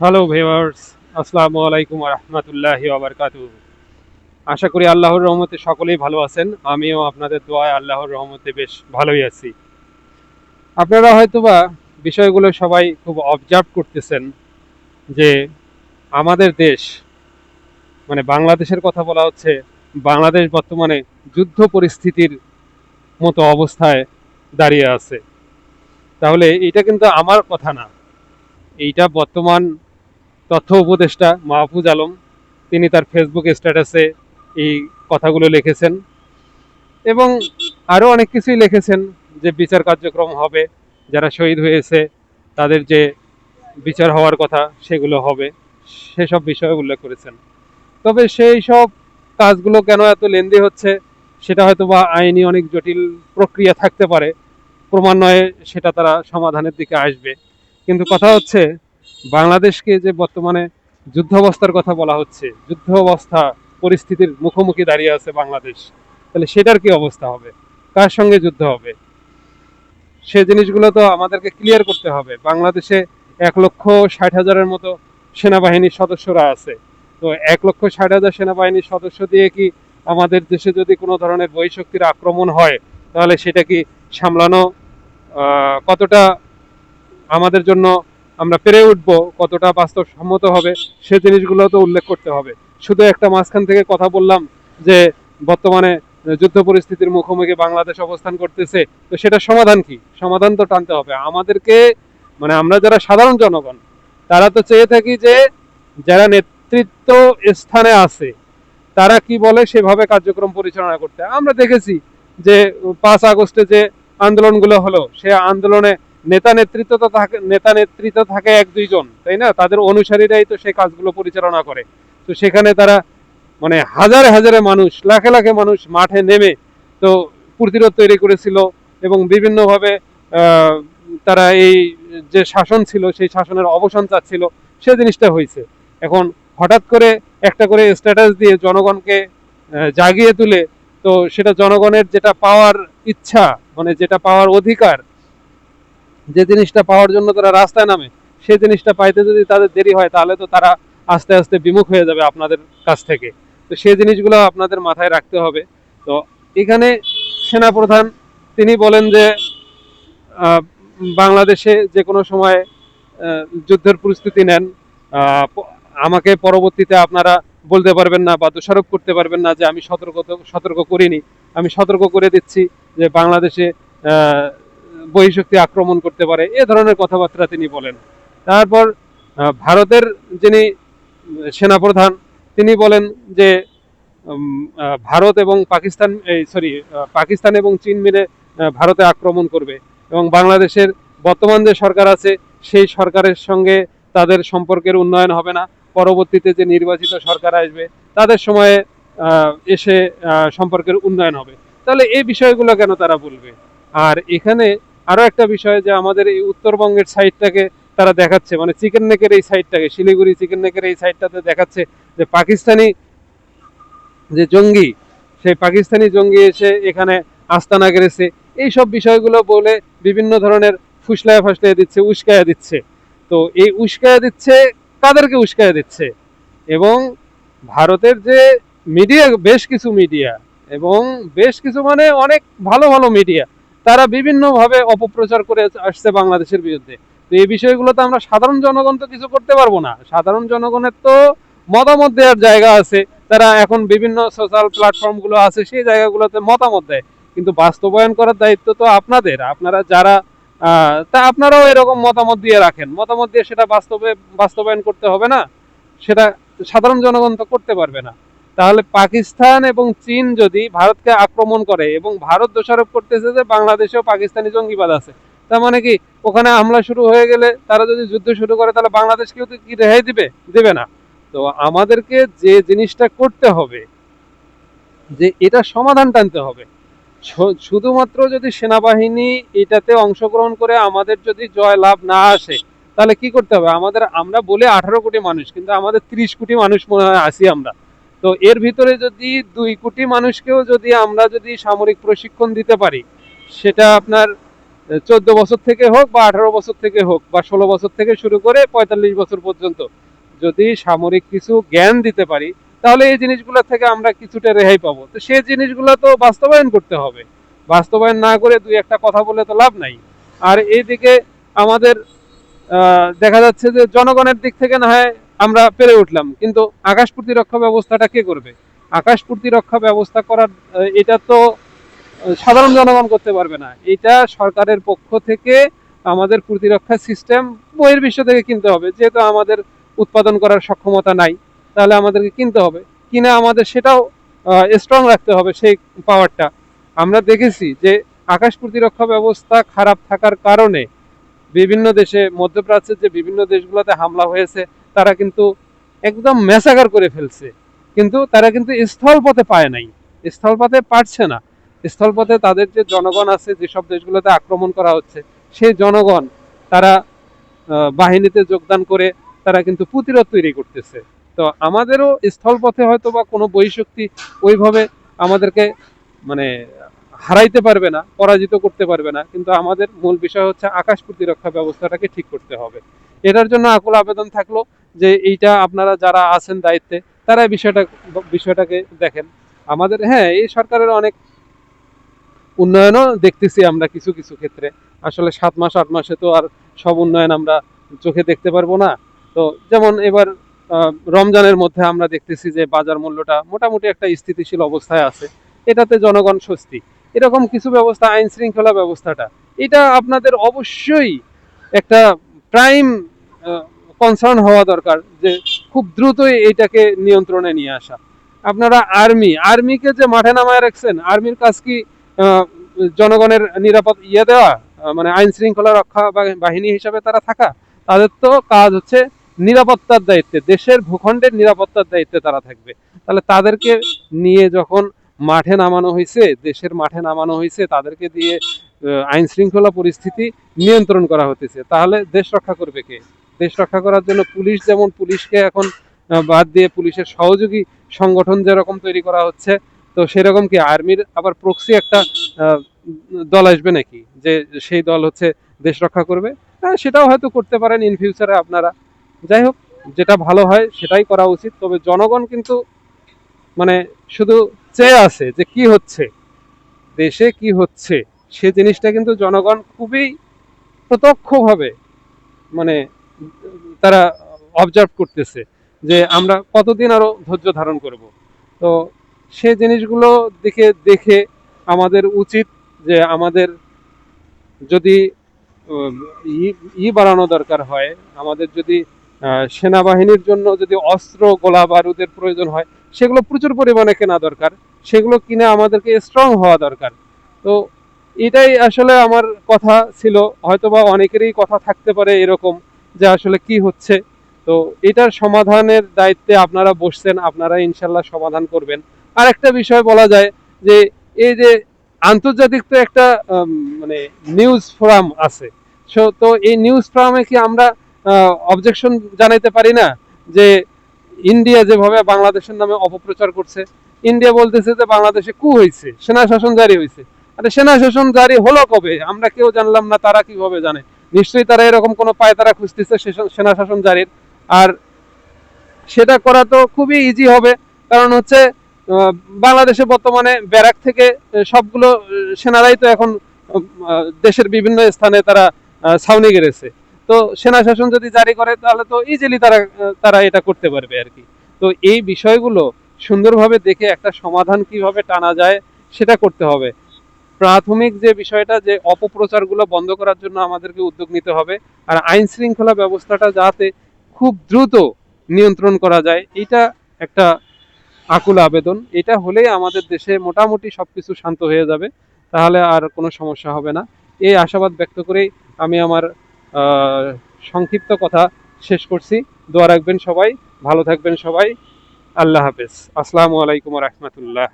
Hello viewers আসসালামু আলাইকুম রহমতুল্লাহি আবরকাত আশা করি আল্লাহর রহমতে সকলেই ভালো আছেন। আমিও আপনাদের দোয়ায় আল্লাহর রহমতে বেশ ভালোই আছি। আপনারা হয়তোবা বিষয়গুলো সবাই খুব অবজার্ভ করতেছেন যে আমাদের দেশ মানে বাংলাদেশের কথা বলা হচ্ছে, বাংলাদেশ বর্তমানে যুদ্ধ পরিস্থিতির মতো অবস্থায় দাঁড়িয়ে আছে। তাহলে এটা কিন্তু আমার কথা না। এইটা বর্তমান তথ্য উপদেষ্টা মাহফুজ আলম, তিনি তার ফেসবুক স্ট্যাটাসে এই কথাগুলো লিখেছেন। এবং আরও অনেক কিছুই লিখেছেন যে বিচার কার্যক্রম হবে, যারা শহীদ হয়েছে, তাদের যে বিচার হওয়ার কথা সেগুলো হবে, সেসব বিষয়ে উল্লেখ করেছেন। তবে সেই সব কাজগুলো কেন এত লেন্দি হচ্ছে, সেটা হয়তো বা আইনি অনেক জটিল প্রক্রিয়া থাকতে পারে। ক্রমান্বয়ে সেটা তারা সমাধানের দিকে আসবে। কিন্তু কথা হচ্ছে বাংলাদেশকে যে বর্তমানে যুদ্ধাবস্থার কথা বলা হচ্ছে যুদ্ধ অবস্থা পরিস্থিতির মুখোমুখি দাঁড়িয়ে আছে বাংলাদেশ, তাহলে সেটার কি অবস্থা হবে? কার সঙ্গে যুদ্ধ হবে? সে জিনিসগুলো তো আমাদেরকে ক্লিয়ার করতে হবে। বাংলাদেশে এক লক্ষ ষাট হাজারের মতো সেনাবাহিনীর সদস্যরা আছে। তো এক লক্ষ ষাট হাজার সেনাবাহিনীর সদস্য দিয়ে কি আমাদের দেশে যদি কোনো ধরনের বহিঃশক্তির আক্রমণ হয়, তাহলে সেটা কি সামলানো কতটা আমাদের জন্য আমরা পেরে উঠবো কতটা বাস্তবসম্মত হবে, সে জিনিসগুলো তো উল্লেখ করতে হবে। শুধু একটা মাঝখান থেকে কথা বললাম যে, বর্তমানে যুদ্ধ পরিস্থিতির মুখোমুখি বাংলাদেশ অবস্থান করতেছে, তো সেটা সমাধান কি? সমাধান তো টানতে হবে। আমাদেরকে মানে আমরা যারা সাধারণ জনগণ, তারা তো চেয়ে থাকি যে, যারা নেতৃত্ব স্থানে আছে, তারা কি বলে সেভাবে কার্যক্রম পরিচালনা করতে। আমরা দেখেছি যে, পাঁচ আগস্টে যে আন্দোলনগুলো হলো, সে আন্দোলনে নেতা নেতৃত্ব তো থাকে, নেতা নেতৃত্ব থাকে এক দুইজন, তাই না? তাদের অনুসারীরাই তো সেই কাজগুলো পরিচালনা করে। তো সেখানে তারা মানে হাজারে হাজারে মানুষ, লাখে লাখে মানুষ মাঠে নেমে তো প্রতিরোধ তৈরি করেছিল এবং বিভিন্নভাবে তারা এই যে শাসন ছিল, সেই শাসনের অবসান চাচ্ছিল, সে জিনিসটা হয়েছে। এখন হঠাৎ করে একটা করে স্ট্যাটাস দিয়ে জনগণকে জাগিয়ে তুলে, তো সেটা জনগণের যেটা পাওয়ার ইচ্ছা মানে যেটা পাওয়ার অধিকার যে জিনিসটা পাওয়ার জন্য তারা রাস্তায় নামে, সেই জিনিসটা পাইতে যদি তাদের দেরি হয়, তাহলে তো তারা আস্তে আস্তে বিমুখ হয়ে যাবে আপনাদের কাছ থেকে। তো সেই জিনিসগুলো আপনাদের মাথায় রাখতে হবে। তো এখানে সেনাপ্রধান, তিনি বলেন যে বাংলাদেশে যে কোনো সময় যুদ্ধের প্রস্তুতি নেন। আমাকে পরবর্তীতে আপনারা বলতে পারবেন না বা দোষারোপ করতে পারবেন না যে আমি সতর্ক সতর্ক করিনি। আমি সতর্ক করে দিচ্ছি যে বাংলাদেশে বহিঃশক্তি আক্রমণ করতে পারে, এ ধরনের কথাবার্তা তিনি বলেন। তারপর ভারতের যিনি সেনাপ্রধান, তিনি বলেন যে ভারত এবং পাকিস্তান, এই সরি পাকিস্তান এবং চীন মিলে ভারতে আক্রমণ করবে এবং বাংলাদেশের বর্তমান যে সরকার আছে, সেই সরকারের সঙ্গে তাদের সম্পর্কের উন্নয়ন হবে না। পরবর্তীতে যে নির্বাচিত সরকার আসবে, তাদের সময়ে এসে সম্পর্কের উন্নয়ন হবে। তাহলে এই বিষয়গুলো কেন তারা বলবে? আর এখানে আরও একটা বিষয় যে আমাদের এই উত্তরবঙ্গের সাইডটাকে তারা দেখাচ্ছে মানে চিকেন নেকের এই সাইডটাকে শিলিগুড়ি চিকেন নেকের এই সাইডটাতে দেখাচ্ছে যে পাকিস্তানি যে জঙ্গি, সেই পাকিস্তানি জঙ্গি এসে এখানে আস্তানা গেড়েছে এই সব বিষয়গুলো বলে বিভিন্ন ধরনের ফুসলায় ফাসলায় দিচ্ছে, উস্কায়া দিচ্ছে। তো এই উস্কায়া দিচ্ছে, কাদেরকে উস্কায়া দিচ্ছে? এবং ভারতের যে মিডিয়া বেশ কিছু মিডিয়া এবং বেশ কিছু মানে অনেক ভালো ভালো মিডিয়া তারা বিভিন্নভাবে অপপ্রচার করে আসছে বাংলাদেশের বিরুদ্ধে। তো এই বিষয়গুলো তো আমরা সাধারণ জনগণ তো কিছু করতে পারব না। সাধারণ জনগণের তো মতামত দেওয়ার জায়গা আছে। তারা এখন বিভিন্ন সোশ্যাল প্ল্যাটফর্মগুলো আছে, সেই জায়গাগুলোতে মতামত দেয়। কিন্তু বাস্তবায়ন করার দায়িত্ব তো আপনাদের। আপনারা যারা তা আপনারাও এরকম মতামত দিয়ে রাখেন। মতামত দিয়ে সেটা বাস্তবে, বাস্তবায়ন করতে হবে না। সেটা সাধারণ জনগণ তো করতে পারবে না। তাহলে পাকিস্তান এবং চীন যদি ভারতকে আক্রমণ করে এবং ভারত দোষারোপ করতেছে যে বাংলাদেশেও পাকিস্তানি জঙ্গিবাদ আছে, তার মানে কি ওখানে হামলা শুরু হয়ে গেলে তারা যদি যুদ্ধ শুরু করে তাহলে বাংলাদেশকেও তো কি রেহাই দিবে? দিবে না। তো আমাদেরকে যে জিনিসটা করতে হবে, যে এটা সমাধান টানতে হবে। শুধুমাত্র যদি সেনাবাহিনী এটাতে অংশগ্রহণ করে আমাদের যদি জয় লাভ না আসে, তাহলে কি করতে হবে? আমাদের, আমরা বলে আঠারো কোটি মানুষ, কিন্তু আমাদের ত্রিশ কোটি মানুষ মনে হয় আসি আমরা। তো এর ভিতরে যদি দুই কোটি মানুষকেও যদি আমরা যদি সামরিক প্রশিক্ষণ দিতে পারি, সেটা আপনার চোদ্দ বছর থেকে হোক বা আঠারো বছর থেকে হোক বা ষোলো বছর থেকে শুরু করে পঁয়তাল্লিশ বছর পর্যন্ত যদি সামরিক কিছু জ্ঞান দিতে পারি, তাহলে এই জিনিসগুলো থেকে আমরা কিছুটা রেহাই পাবো। তো সেই জিনিসগুলো তো বাস্তবায়ন করতে হবে। বাস্তবায়ন না করে দুই একটা কথা বলে তো লাভ নাই। আর এইদিকে আমাদের দেখা যাচ্ছে যে জনগণের দিক থেকে না হয় আমরা পেরে উঠলাম। কিন্তু আকাশ প্রতিরক্ষা ব্যবস্থাটা কে করবে? আকাশ প্রতিরক্ষা ব্যবস্থা করার এটা তো সাধারণ জনগণ করতে পারবে না। এটা সরকারের পক্ষ থেকে আমাদের প্রতিরক্ষা সিস্টেম বহির্বিশ্ব থেকে কিনতে হবে। যেহেতু আমাদের উৎপাদন করার সক্ষমতা নাই, তাহলে আমাদেরকে কিনতে হবে। কিনে আমাদের সেটাও স্ট্রং রাখতে হবে সেই পাওয়ারটা আমরা দেখেছি যে আকাশ প্রতিরক্ষা ব্যবস্থা খারাপ থাকার কারণে বিভিন্ন দেশে, মধ্যপ্রাচ্যের যে বিভিন্ন দেশগুলোতে হামলা হয়েছে তারা কিন্তু একদম ম্যাসাকার করে ফেলছে। কিন্তু তারা কিন্তু স্থলপথে পায় নাই। স্থলপথে পারছে না। স্থলপথে তাদের যে জনগণ আছে, যেসব দেশগুলোতে আক্রমণ করা হচ্ছে, সেই জনগণ তারা বাহিনীতে যোগদান করে তারা কিন্তু প্রতিরোধ তৈরি করতেছে। তো আমাদেরও স্থলপথে হয়তো বা কোনো বহিঃশক্তি ওইভাবে আমাদেরকে মানে হারাইতে পারবে না, পরাজিত করতে পারবে না। কিন্তু আমাদের মূল বিষয় হচ্ছে আকাশ প্রতিরক্ষা ব্যবস্থাটাকে ঠিক করতে হবে। এটার জন্য আকুল আবেদন থাকল। যে এইটা আপনারা যারা আছেন দায়িত্বে, তারা বিষয়টা, বিষয়টাকে দেখেন। আমাদের হ্যাঁ এই সরকারের অনেক উন্নয়নও দেখতেছি আমরা কিছু কিছু ক্ষেত্রে। আসলে সাত মাস, আট মাসে তো আর সব উন্নয়ন আমরা চোখে দেখতে পারব না। তো যেমন এবার রমজানের মধ্যে আমরা দেখতেছি যে বাজার মূল্যটা মোটামুটি একটা স্থিতিশীল অবস্থায় আছে। এটাতে জনগণ স্বস্তি। এরকম কিছু ব্যবস্থা, আইন শৃঙ্খলা ব্যবস্থাটা, এটা আপনাদের অবশ্যই একটা প্রাইম কনসার্ন হওয়া দরকার যে খুব দ্রুতই এইটাকে নিয়ন্ত্রণে নিয়ে আসা। আপনারা আর্মি, আর্মিকে যে মাঠে নামায় রাখছেন, আর্মির কাজ কি জনগণের নিরাপদ ইয়ে দেওয়া মানে আইন শৃঙ্খলা রক্ষা বাহিনী হিসাবে তারা থাকা, তাদের তো কাজ হচ্ছে নিরাপত্তার দায়িত্বে, দেশের ভূখণ্ডের নিরাপত্তার দায়িত্বে তারা থাকবে। তাহলে তাদেরকে নিয়ে যখন মাঠে নামানো হয়েছে, দেশের মাঠে নামানো হয়েছে, তাদেরকে দিয়ে আইন শৃঙ্খলা পরিস্থিতি নিয়ন্ত্রণ করা হতেছে, তাহলে দেশ রক্ষা করবে কে? দেশ রক্ষা করার জন্য পুলিশ যেমন পুলিশকে এখন বাদ দিয়ে পুলিশের সহযোগী সংগঠন যেরকম তৈরি করা হচ্ছে, তো সেরকম কি আর্মির আবার প্রক্সি একটা দল আসবে নাকি? যে সেই দল হচ্ছে দেশ রক্ষা করবে? হ্যাঁ সেটাও হয়তো করতে পারেন ইন ফিউচারে আপনারা। যাই হোক, যেটা ভালো হয় সেটাই করা উচিত, তবে জনগণ কিন্তু মানে শুধু চেয়ে আছে যে কি হচ্ছে, দেশে কি হচ্ছে, সে জিনিসটা কিন্তু জনগণ খুবই প্রত্যক্ষভাবে মানে তারা অবজার্ভ করতেছে যে আমরা কতদিন আরও ধৈর্য ধারণ করব। তো সে জিনিসগুলো দিকে দেখে আমাদের উচিত যে আমাদের যদি ই- বাড়ানো দরকার হয়, আমাদের যদি সেনাবাহিনীর জন্য যদি অস্ত্র, গোলা বারুদের প্রয়োজন হয়, সেগুলো প্রচুর পরিমাণে কেনা দরকার, সেগুলো কিনে আমাদেরকে স্ট্রং হওয়া দরকার। তো এটাই আসলে আমার কথা ছিল, হয়তোবা অনেকেরই কথা থাকতে পারে এরকম যে আসলে কি হচ্ছে। তো এটার সমাধানের দায়িত্বে আপনারা বসছেন, আপনারা ইনশাল্লাহ সমাধান করবেন। আর একটা বিষয় বলা যায় যে, এই যে আন্তর্জাতিক তো একটা মানে নিউজ ফোরাম আছে। সো, তো এই নিউজ ফোরামে কি আমরা অবজেকশন জানাইতে পারি না? যে ইন্ডিয়া যেভাবে বাংলাদেশের নামে অপপ্রচার করছে ইন্ডিয়া বলতেছে যে বাংলাদেশে কু হয়েছে সেনা শাসন জারি হয়েছে আরে সেনা শাসন জারি হলো কবে? আমরা কেউ জানলাম না, তারা কীভাবে জানে? নিশ্চয়ই তারা এরকম কোনো পায়, তারা খুঁজতেছে সেনা শাসন জারির। আর সেটা করা তো খুবই ইজি হবে, কারণ হচ্ছে বাংলাদেশে বর্তমানে ব্যারাক থেকে সবগুলো সেনারাই তো এখন দেশের বিভিন্ন স্থানে তারা ছাউনি গেড়েছে। তো সেনা শাসন যদি জারি করে, তাহলে তো ইজিলি তারা তারা এটা করতে পারবে আর কি। তো এই বিষয়গুলো সুন্দরভাবে দেখে একটা সমাধান কীভাবে টানা যায়, সেটা করতে হবে। প্রাথমিক যে বিষয়টা যে অপপ্রচারগুলো বন্ধ করার জন্য আমাদেরকে উদ্যোগ নিতে হবে, আর আইন শৃঙ্খলা ব্যবস্থাটা যাতে খুব দ্রুত নিয়ন্ত্রণ করা যায়, এটা একটা আকুল আবেদন। এটা হলেই আমাদের দেশে মোটামুটি সবকিছু শান্ত হয়ে যাবে, তাহলে আর কোনো সমস্যা হবে না। এই আশাবাদ ব্যক্ত করেই আমি আমার সংক্ষিপ্ত কথা শেষ করছি। দোয়া রাখবেন সবাই, ভালো থাকবেন সবাই। আল্লাহ হাফেজ। আসসালামু আলাইকুম রহমতুল্লাহ।